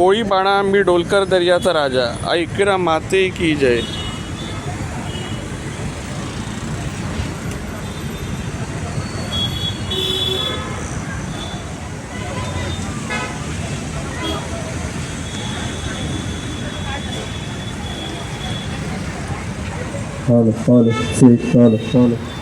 कोळी बाणा मी डोलकर दर्याचा राजा ऐकरा माते की जय Follow, follow, see, follow, follow.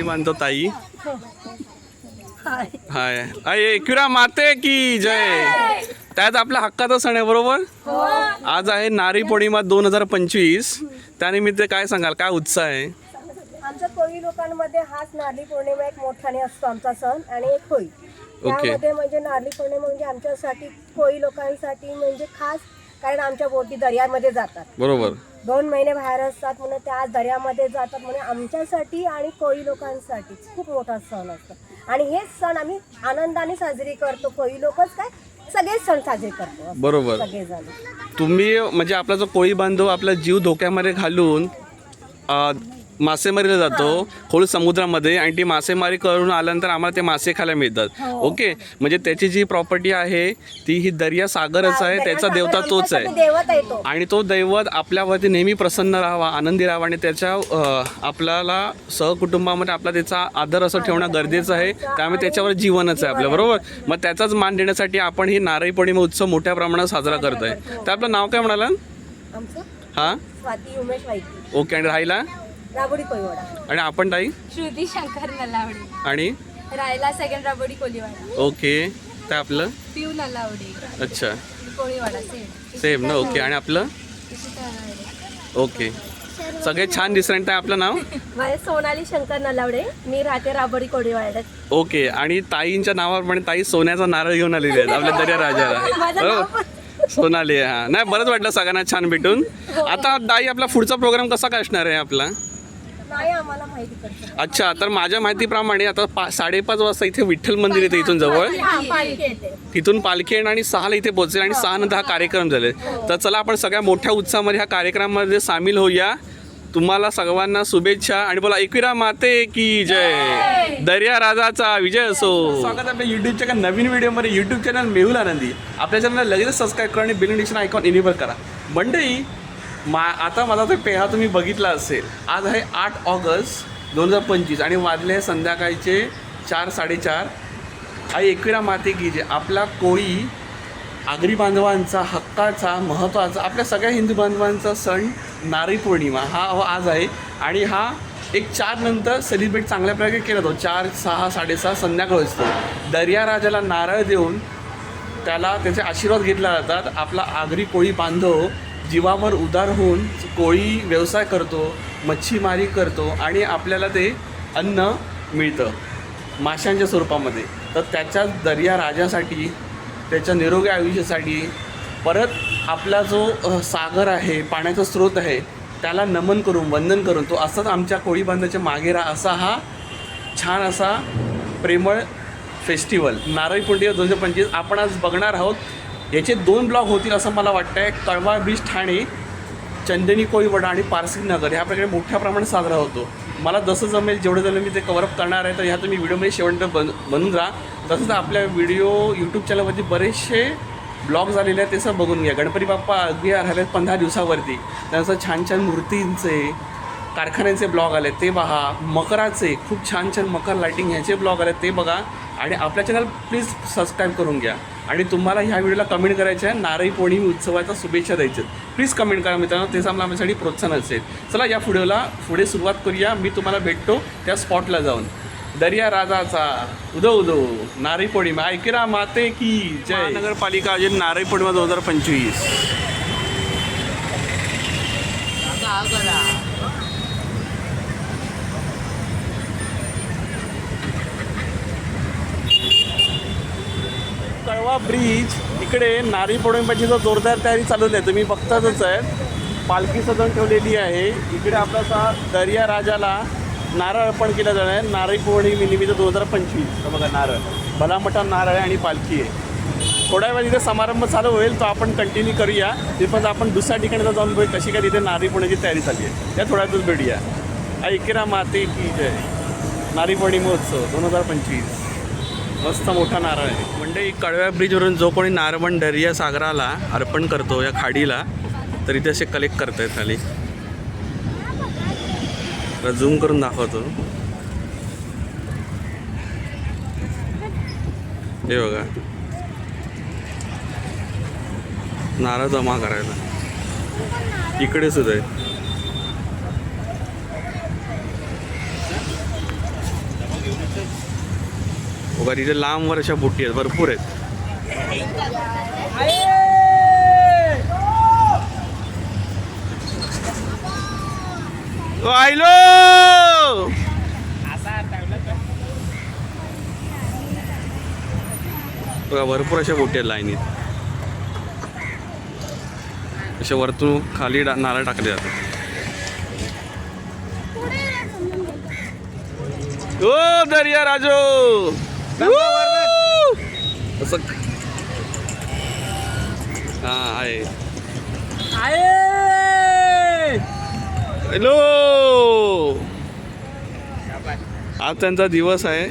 कोळी बांधतो ताई. हाय. हाय. एकविरा माते की जय. त्यात आपल्या हक्काचा सण आहे बरोबर? आज आहे नारी पौर्णिमा दोन हजार पंचवीस. त्यानिमित्त काय सांगाल? काय उत्साह आहे? आमच्या कोळी लोकांमध्ये हाच नारळी पौर्णिमा एक मोठाने असतो आमचा सण आणि एक होळी. त्यामध्ये म्हणजे नारळी पौर्णिमा म्हणजे आमच्यासाठी कोळी लोकांसाठी म्हणजे खास कारण आमच्या बोटी दर्यामध्ये जातात. बरोबर. दोन महिने बाहेर असतात म्हणून त्या दर्यामध्ये जातात म्हणून आमच्यासाठी आणि कोळी लोकांसाठी. खूप मोठा सण असतो. आणि हेच सण आम्ही आनंदाने साजरी करतो. कोळी लोकच काय? सगळेच सण साजरे करतो. बरोबर. सगळेजण. तुम्ही म्हणजे आपला जो कोळी बांधव आपला जीव धोक्यामध्ये घालून अ, मासेमारीला जातो खोल समुद्रामध्ये आणि ती मासेमारी करून आल्यानंतर आम्हाला ते मासे खायला मिळतात. ओके? म्हणजे त्याची जी प्रॉपर्टी आहे ती ही दर्या सागरच आहे त्याचा देवता तोच आहे. आणि तो दैवत आपल्यावरती नेहमी प्रसन्न राहावा आनंदी राहावा आणि त्याच्या आपल्याला सहकुटुंबामध्ये आपला त्याचा आदर असं ठेवणं गरजेचं आहे. त्यामुळे त्याच्यावर जीवनच आहे आपलं बरोबर? मग त्याचाच मान देण्यासाठी आपण ही नारळी पौर्णिमा उत्सव मोठ्या प्रमाणात साजरा करतोय. तर आपलं नाव काय म्हणाला हां? स्वाती उमेश वाईकी ओके आणि राहिला? राबोडी कोळीवाडा. आणि आपण ताई? श्रुती शंकर नलावडे. आणि? रायला सेकंड राबोडी कोलीवाडा ओके. ते आपलं? पिऊ नलावडे. अच्छा. कोळीवाडा सेम सेम ना? ओके. आणि आपलं? ओके. सगळे छान दिसणार आहे आपलं नाव? माझे सोनाली शंकर नलावडे. मी राहते राबोडी कोळीवाड्यात. ओके. आणि ताईंच्या नावाप्रमाणे ताई सोन्याचा नारळ घेऊन आलेली आहेत आपल्या दर्या राजाला. बरोबर सोनाली हा. नाही बरंच वाटलं सगळ्यांना छान भेटून. आता ताई आपला पुढचा प्रोग्राम कसा काय असणार आहे आपला? नाही आम्हाला माहिती करतो अच्छा तर माझ्या माहितीप्रमाणे आता पा साडेपाच वाजता इथे विठ्ठल मंदिर येते इथून जवळ. तिथून पालखी येणार आणि सहाला इथे पोहोचेल आणि सहा नंतर हा कार्यक्रम झाले. तर चला आपण सगळ्या मोठ्या उत्साहामध्ये ह्या कार्यक्रमामध्ये सामील होऊया. तुम्हाला सर्वांना शुभेच्छा. आणि बोला एकविरा माते की जय. दर्या राजाचा विजय असो. स्वागत आपल्या युट्यूबच्या एका नवीन व्हिडिओमध्ये. युट्यूब चॅनल मेहुल आनंदी. आपल्या चॅनलला लगेच सबस्क्राईब करा आणि बिल नोटिफिकेशन आयकॉन इनेबल करा. मंडळी मा आता माझा तो पेहा तुम्ही बघितला असेल. आज आहे आठ ऑगस्ट दोन हजार पंचवीस आणि वाजले आहे संध्याकाळचे चार साडेचार. आई एकविरा माते की जे आपला कोळी आगरी बांधवांचा हक्काचा महत्त्वाचा आपल्या सगळ्या हिंदू बांधवांचा सण नारळी पौर्णिमा हा आज आहे. आणि हा एक चार नंतर सेलिब्रेट चांगल्या प्रकारे केला जातो. चार सहा साडेसहा संध्याकाळ असतो. दर्या राजाला नारळ देऊन त्याला त्याचे आशीर्वाद घेतला जातात. आपला आगरी कोळी बांधव जीवावर उदार होऊन कोळी व्यवसाय करतो मच्छीमारी करतो आणि आपल्याला ते अन्न मिळतं माशांच्या स्वरूपामध्ये. तर त्याच्या दर्या राजासाठी त्याच्या निरोगी आयुष्यासाठी परत आपला जो सागर आहे पाण्याचा स्रोत आहे त्याला नमन करून वंदन करून तो असाच आमच्या कोळी बांधाच्या मागे रा असा हा छान असा प्रेमळ फेस्टिवल नारळी पौर्णिमा दोन हजार पंचवीस आपण आज बघणार आहोत. याचे दोन ब्लॉग होतील असं मला वाटतं आहे कळवा ब्रिज ठाणे चंदनी कोळीवडा आणि पारसी नगर. ह्या प्रकारे मोठ्या प्रमाणात साजरा होतो. मला जसं जमेल जेवढं जमेल मी ते कवरअप करणार आहे. तर ह्या तुम्ही व्हिडिओमध्ये शेवट बन बनून राहा. तसंच आपल्या व्हिडिओ यूट्यूब चॅनलवरती बरेचसे ब्लॉग झालेले आहेत ते बघून घ्या. गणपती बाप्पा अगदी राहिले पंधरा दिवसावरती. त्यानंतर छान छान मूर्तींचे कारखान्यांचे ब्लॉग आले ते बघा. मकराचे खूप छान छान मकर लायटिंग ह्याचे ब्लॉग आले ते बघा. आणि आपल्या चॅनल प्लीज सबस्क्राईब करून घ्या. आणि तुम्हाला ह्या व्हिडिओला कमेंट करायचे आहे. नारळी पौर्णिमा उत्सवाच्या शुभेच्छा द्यायच्यात प्लीज कमेंट करा मित्रांनो तेच आम्हाला आमच्यासाठी प्रोत्साहन असेल. चला या व्हिडिओला पुढे सुरुवात करूया. मी तुम्हाला भेटतो त्या स्पॉटला जाऊन. दर्या राजाचा उदो उदो नारळी पौर्णिमा. ऐकरा माते की जय. नगरपालिका अजून नारळी पौर्णिमा दोन हजार पंचवीस कळवा ब्रिज इकडे नारळी पौर्णिमेची जर जोरदार तयारी चालवली आहे तुम्ही बघतातच आहे. पालखी सजवून ठेवलेली आहे. इकडे आपला असा दर्या राजाला नारळ अर्पण केलं जाणार आहे. नारळी पौर्णिमेनिमित्त दोन हजार पंचवीस. बघा नारळ. भला मोठा नारळ आहे आणि पालखी आहे. थोड्या वेळ तिथे समारंभ चालू होईल तो आपण कंटिन्यू करूया. ते आपण दुसऱ्या ठिकाणी जाऊन बघू कशी काय तिथे नारी पौर्णिमेची तयारी चालली आहे. त्या थोड्या दिवस भेटूया. ऐकिरा माते की जय. नारी पौर्णिमोत्सव दोन हजार पंचवीस. मस्त मोठा नारळ आहे. म्हणजे कळव्या ब्रिजवरून जो कोणी नारबण दर्या सागराला अर्पण करतो या खाडीला तर इथे असे कलेक्ट करत आहेत खाली झूम करून दाखवतो. हे बघा. नारळ जमा करायला. इकडे सुद्धा आहे बघा तिथे लांबवर अशा बोटी आहेत भरपूर आहेत. आयलो! बघा भरपूर अशा बोटी आहेत लाईनीत. अशा वरतून खाली डा- नारळ टाकले जातात. ओ दर्या राजो! असं हा आहे. हॅलो! आज त्यांचा दिवस आहे.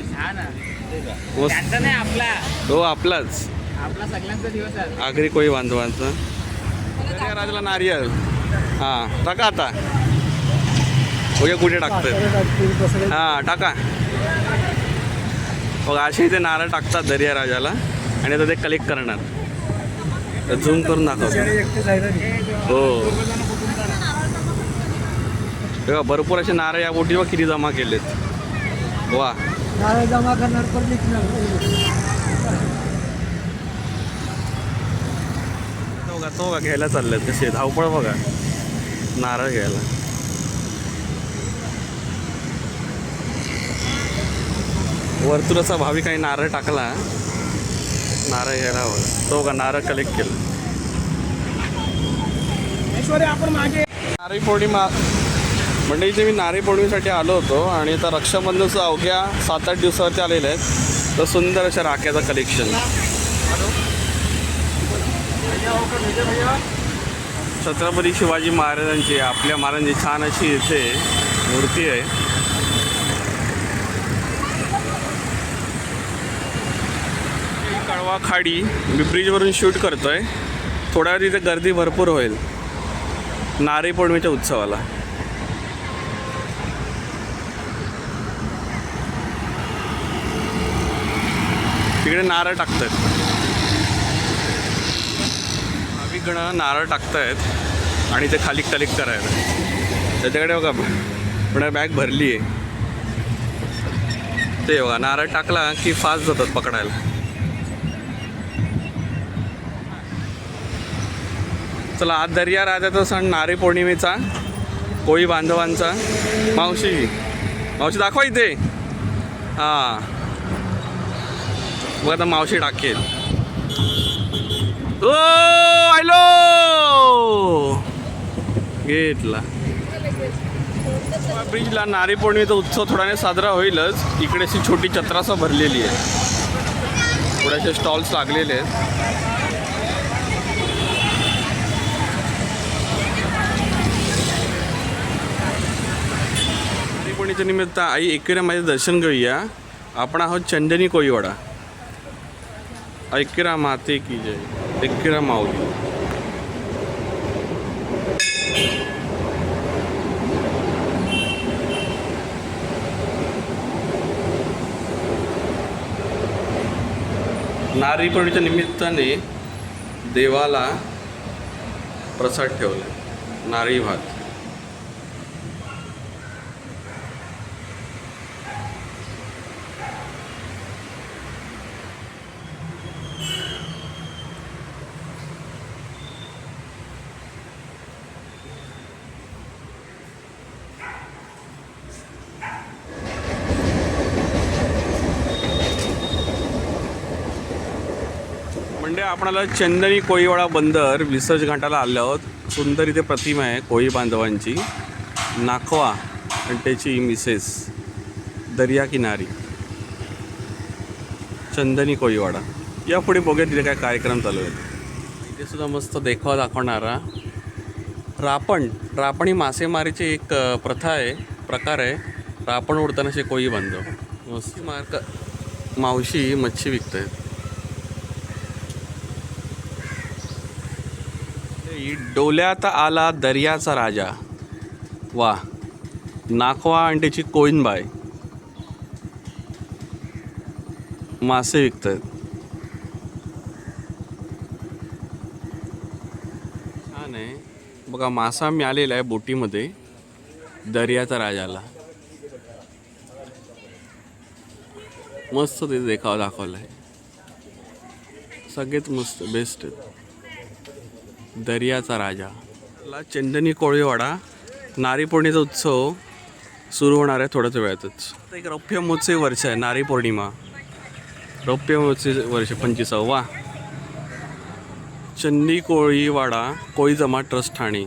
मस्त. नाही आपला. हो आपलाच. आपला सगळ्यांचा दिवस आहे. आगरी कोळी बांधवांचा. दर्या राजाला नारियल. हां टाका आता. बघूया कुठे टाकतात हां टाका. बघा असे इथे नारळ टाकतात दर्या राजाला आणि आता ते कलेक्ट करणार. झूम करून दाखव. हो. भरपूर असे नारळ या बोटीवर किती जमा केलेत. वा. जमा करणार तो बघा घ्यायला चाललेत कसे धावपळ बघा. नारळ घ्यायला. वरतून असा भाविकांनी नारळ टाकला. नारळ घ्यायला हवा. तो बघा नारळ कलेक्ट केला. आपण मागे नारळी पौर्णिमा. म्हणजे इथे मी नारळी पौर्णिमेसाठी आलो होतो आणि आता रक्षाबंधनचं अवघ्या सात आठ दिवसावरती आलेले आहेत. तर सुंदर अशा राख्याचं कलेक्शन छत्रपती शिवाजी महाराजांची आपल्या महाराजांची छान अशी इथे मूर्ती आहे. कळवा खाडी मी ब्रिजवरून शूट करतो आहे थोड्या वेळ तिथे गर्दी भरपूर होईल. नारळी पौर्णिमेच्या उत्सवाला. तिकडे नारळ टाकतात भाविकगण नारळ टाकतायत आणि ते खाली कलेक्ट करायला. त्याच्याकडे बघा पण बॅग भरली आहे ते बघा नारळ टाकला की फास्ट जातात पकडायला. चला आज दर्या राजाचा सण नारी पौर्णिमेचा कोळी बांधवांचा. मावशी मावशी दाखवा इथे. हां. बघ आता मावशी टाकेल. ओ हॅलो घेतला. ब्रिजला नारी पौर्णिमेचा उत्सव थोड्याने साजरा होईलच. इकडे अशी छोटी चत्रासं भरलेली आहे थोड्याशे स्टॉल्स लागलेले आहेत. नारी निमित्त आई एकेरा माझे दर्शन घेऊया. आपण आहोत चंदनी कोळीवाडा. ऐकेरा माते की जय. ऐकिरा माऊली. नारी पौर्णिमेच्या निमित्ताने देवाला प्रसाद ठेवला. नारळी भात. म्हणजे आपणाला चंदनी कोळीवाडा बंदर विसर्ज घाटाला आलो आहोत. सुंदर इथे प्रतिमा आहे कोळी बांधवांची. नाखवा आणि त्याची मिसेस दर्याकिनारी चंदनी कोळीवाडा. या पुढे बघूया तिथे काय कार्यक्रम चालू आहे. इथे सुद्धा मस्त देखावा दाखवणारा रापण रापण ही मासेमारीची एक प्रथा आहे प्रकार आहे. रापण उडताना असे कोळी बांधव. मस्त मार्क मावशी मच्छी विकत आहेत डोल्यात आला दर्याचा राजा. वा नाखवा आणि त्याची कोईनबाय मासे विकत आहेत छान आहे. बघा मासा मिळालेला आहे बोटीमध्ये दर्याचा राजाला. मस्त ते देखावा दाखवला आहे सगळेच मस्त बेस्ट आहेत. दर्याचा राजा. ला चंदनी कोळीवाडा नारीपौर्णिमेचा उत्सव सुरू होणार आहे थोड्याच वेळातच. एक रौप्य महोत्सवी वर्ष आहे नारी पौर्णिमा. रौप्य महोत्सवी वर्ष पंचवीसावा. चंदी कोळीवाडा कोळी जमा ट्रस्ट ठाणे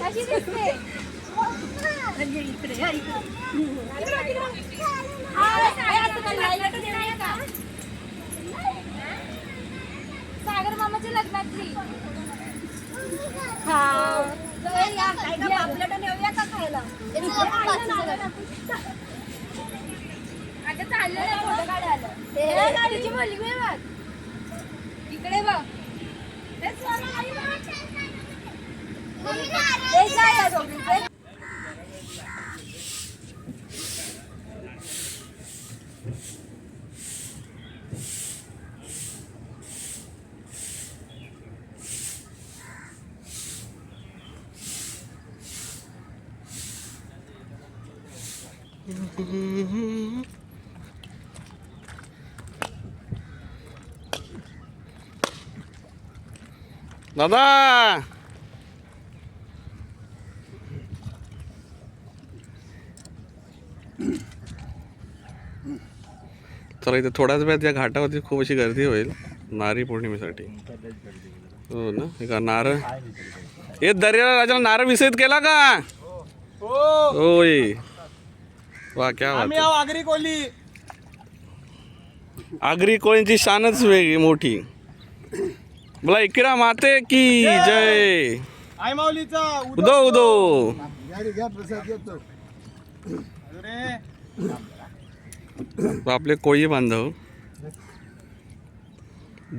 कशी दिसते लग्नातली. नेऊया का खायला? अगं चाललेलं आहे, फोटो काढायला. ए, गाडीची मुलगी आहे बघ. इकडे बघ. ए, जा या दोघींचे. दादा! तर इथे थोड्याच वेळात या घाटावरती खूप अशी गर्दी होईल नारी पौर्णिमेसाठी. हो ना? का नारळ हे दर्याला राजाला नारळ विसर्जित केला का? हो. होय. वा क्या बात आम्ही आहे. आहो आगरी कोली आगरी कोळींची शानच वेगळी मोठी. बोला इकरा माते की जय. आई माऊलीचा उदो उदो अरे. आपले कोळी बांधव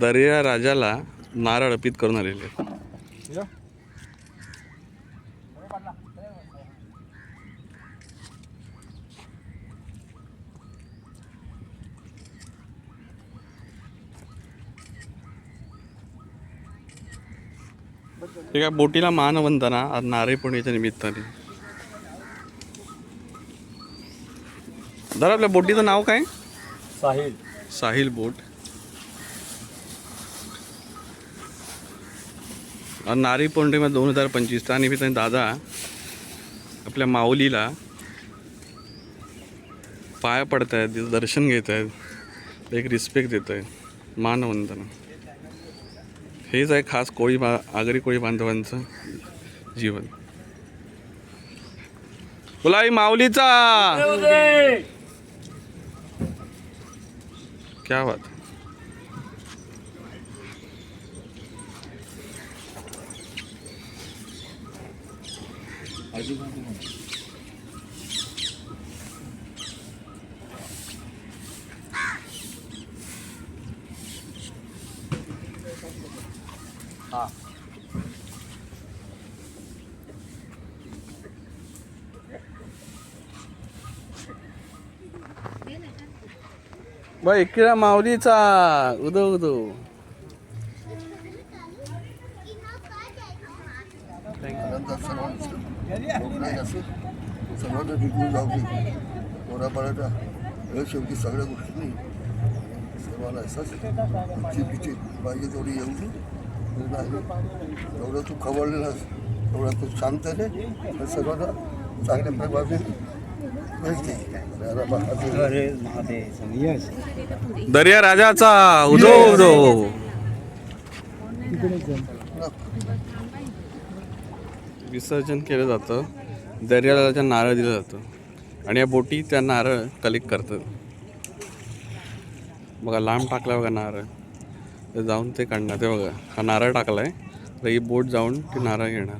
दर्या राजाला नारळ अर्पित करून आलेले काय बोटीला मानवंदना आज नारळी पौर्णिमेच्या निमित्ताने. दादा आपल्या बोटीचं नाव काय? साहिल. साहिल बोट. नारी पौर्णिमा दोन हजार पंचवीस त्या निमित्ताने दादा आपल्या माऊलीला पाया पडत आहेत दर्शन घेत आहेत एक रिस्पेक्ट देत आहेत मानवंदना. हेच आहे खास कोळी बा आगरी कोळी बांधवांचं जीवन. बोला आई माऊलीचा! क्या बात. बा इकडे माऊलीचा उदो उदो सर्वांना टिकून जाऊ दे पोराबाळाचा हे शेवटी सगळ्या गोष्टींनी सर्वांना असाच इच्छित पिचे पाहिजे तेवढी येऊ दे नाही तेवढं तू खवळलेलास तेवढा तू शांत रे सर्वांना चांगल्या प्रभावे दर्या राजाचा उदो उदो. विसर्जन केलं जातं. दर्या नारळ दिलं जातं. आणि या बोटी त्या नारळ कलेक्ट करतात. बघा लांब टाकला बघा नारळ. तर जाऊन ते काढणार. ते बघा हा नारळ टाकलाय. तर ही बोट जाऊन ती नारळ घेणार.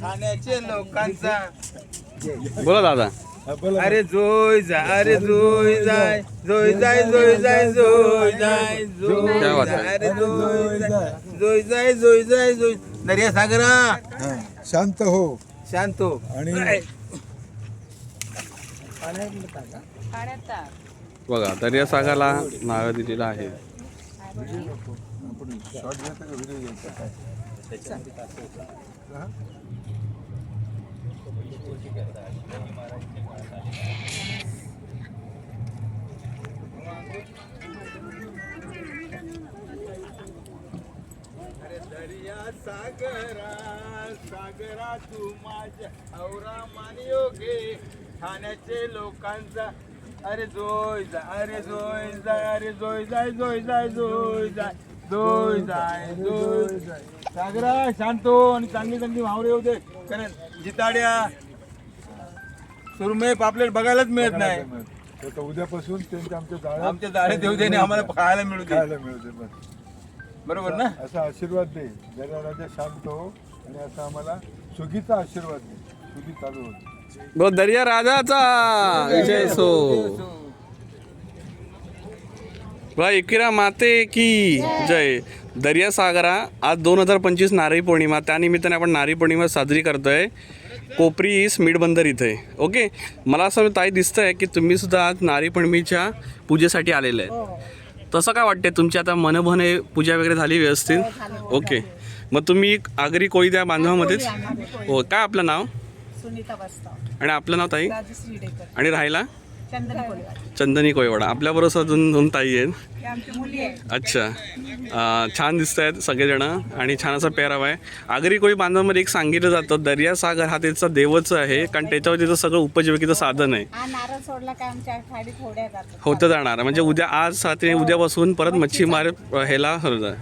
खाण्याचे लोकांचा. बोला दादा. अरे जोय जा अरे जोय जाय जोय जाय जोय जाय जोय जाय जोय जाय. अरे जोय जाय जोय जाय जोय जाय जोय दर्या सागरा. शांत हो. शांत हो. आणि बघा दर्या सागरला दिलेलं आहे. दर्या सागरा सागरा तू माझ्या औरा मान योगे ठाण्याचे लोकांचा अरे जोय जा अरे जोय जाय अरे जोय जाय जोय जाय जोय जाय जोय जाय जोय जाय. सागरा शांत हो आणि चांगली चांगली वावरे होते. कारण जिताड्या सुरमई पापलेट बघायलाच मिळत नाही. आता उद्यापासून त्यांच्या आमच्या जाळ्यात आमच्या जाळे देऊ दे आणि आम्हाला खायला मिळू दे. खायला मिळते बस. बरोबर ना? असा आशीर्वाद दे. जरा राजा शांत हो आणि असा आम्हाला सुखीचा आशीर्वाद दे. सुखी चालू होते बघ दर्या राजाचा विजय सो एकिरा माते की जय. दर्या सागरा आज दोन हजार पंचवीस नारळी पौर्णिमा त्यानिमित्ताने आपण नारळी पौर्णिमा साजरी करतोय. कोपरी ईस मिडबंदर इथे. ओके? मला असं ताई दिसतंय की तुम्ही सुद्धा आज नारळी पौर्णिमेच्या पूजेसाठी आलेले आहे तसं काय वाटते तुमची आता मनभने पूजा वगैरे झाली व्यवस्थित? ओके. मग तुम्ही आगरी कोळी त्या बांधवामध्येच? हो काय आपलं नाव? सुनीता आणि आपलं नाव ताई? राजश्री डेकर आणि राहायला चंदन कोयवाडा आपल्याबरोबर अजून दोन ताई आहेत. हे आमची मुली आहे अच्छा. अं, छान दिसत आहेत सगळेजण आणि छान असा पेहराव आहे. आगरी कोळी बांधवामध्ये एक सांगितलं जातं दर्यासागर हा त्याचा देवच आहे कारण त्याच्यावर तिथं सगळं उपजीविकेचं साधन आहे. हा नारळ सोडला काय आमच्या खाली थोड्या जातात होतं जाणार. म्हणजे उद्या आज साते उद्यापासून परत मच्छीमार अं, ह्याला हरवतं.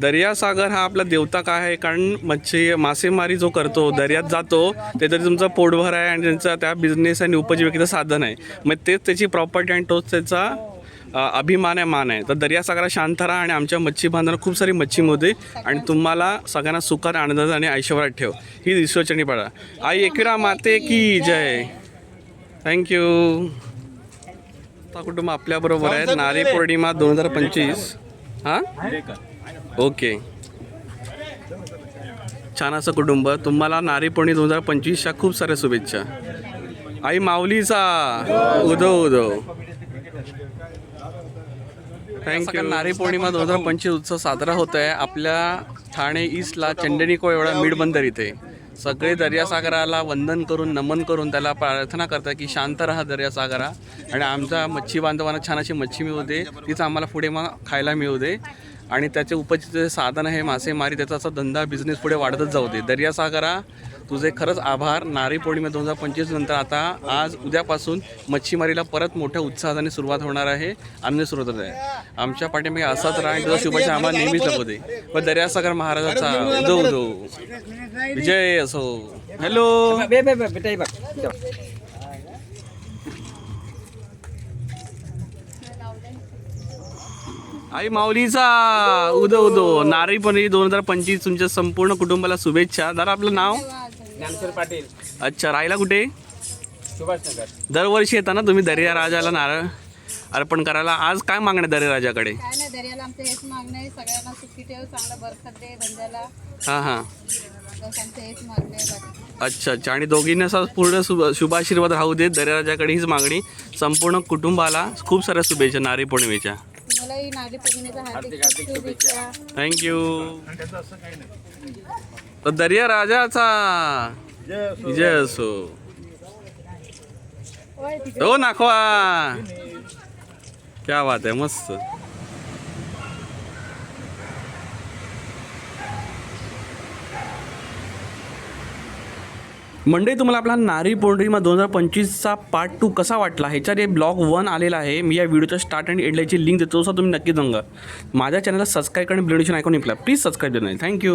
दर्यासागर हा आपला देवता काय आहे? कारण मच्छी मासेमारी जो करतो दर्यात जातो ते तरी तुमचा पोटभर आहे आणि त्यांचा त्या बिझनेस आणि उपजीविकेचं साधन आहे. मग तेच त्याची प्रॉपर्टी आणि तोच त्याचा अभिमान आहे मान आहे. तर दर्यासागरा शांत राहा आणि आमच्या मच्छी बांधवांना खूप सारी मच्छी मोदे आणि तुम्हाला सगळ्यांना सुखात आनंदात आणि ऐश्वर्यात ठेव. ही विश्वचनी पडा आई एकविरा माते की जय. थँक्यू कुटुंब आपल्याबरोबर आहे नारी पौर्णिमा दोन हजार पंचवीस. हां? ओके. छान असं कुटुंब. तुम्हाला नारी पौर्णिमा दोन हजार पंचवीसच्या खूप साऱ्या शुभेच्छा. आई माऊलीचा. उदो उदो थँक्यू नारी पौर्णिमा दोन हजार पंचवीस उत्सव साजरा होत आहे. आपल्या ठाणे ईस्टला चंडनिको एवढा मिडबंदर इथे. सगळे दर्यासागराला वंदन करून नमन करून त्याला प्रार्थना करतात की शांत राहा दर्यासागरा. आणि आमच्या मच्छी बांधवांना छान अशी मच्छी मिळू दे. तीच आम्हाला पुढे मग खायला मिळू दे. आणि त्याचे उपजीचे साधन आहे मासेमारी त्याचा असा धंदा बिझनेस पुढे वाढतच जाऊ दे. दर्यासागरा तुझे खरंच आभार. नारी पौर्णिमा दोन हजार पंचवीस नंतर आता आज उद्यापासून मच्छीमारीला परत मोठ्या उत्साहाने सुरुवात होणार आहे. आनंद सुरुवात होत आहे. आमच्या पाठीमागे असाच राहा तुझा शुभेच्छा आम्हाला नेहमीच नको दे. व दर्यासागर महाराजाचा उदो उदो विजय असो. हॅलो आई माऊलीचा उदो उदो. नारी पौर्णिमा दोन हजार पंचवीस तुमच्या संपूर्ण कुटुंबाला शुभेच्छा. दादा आपलं नाव? ज्ञानेश्वर पाटील. अच्छा राहायला कुठे? सुभाषनगर. दरवर्षी येता ना तुम्ही दर्या राजाला नारळ अर्पण करायला. आज काय मागणं दर्या राजाकडे काय नाही दर्याला आमचं हेच मागणं आहे. सगळ्यांना सुखी ठेव चांगला बरकत दे धंद्याला. हां हां. हेच मागणं आहे बाकी. अच्छा अच्छा. आणि दोघींना असा पूर्ण शुभ शुभाशीर्वाद राहू देत दर्या राजाकडे हीच मागणी. संपूर्ण कुटुंबाला खूप साऱ्या शुभेच्छा नारी पौर्णिमेच्या. तुम्हालाही नागरी पौर्णिमेच्या हार्दिक शुभेच्छा. थँक्यू तर दर्या राजाचा. विजय असो. हो नाखवा. क्या बात आहे मस्त. मंडळी तुम्हाला आपला नारी पौर्णिमा दोन हजार पंचवीसचा पार्ट टू कसा वाटला? ह्याच्यात एक ब्लॉग वन आलेला आहे. मी या व्हिडिओच्या स्टार्ट अँड एंडलाची लिंक देतो तसं तुम्ही नक्की सांगा माझ्या चॅनलला सबस्क्राईब करणे ब्लेडिशन ऐकून प्लीज सबस्क्राईब देणार थँक्यू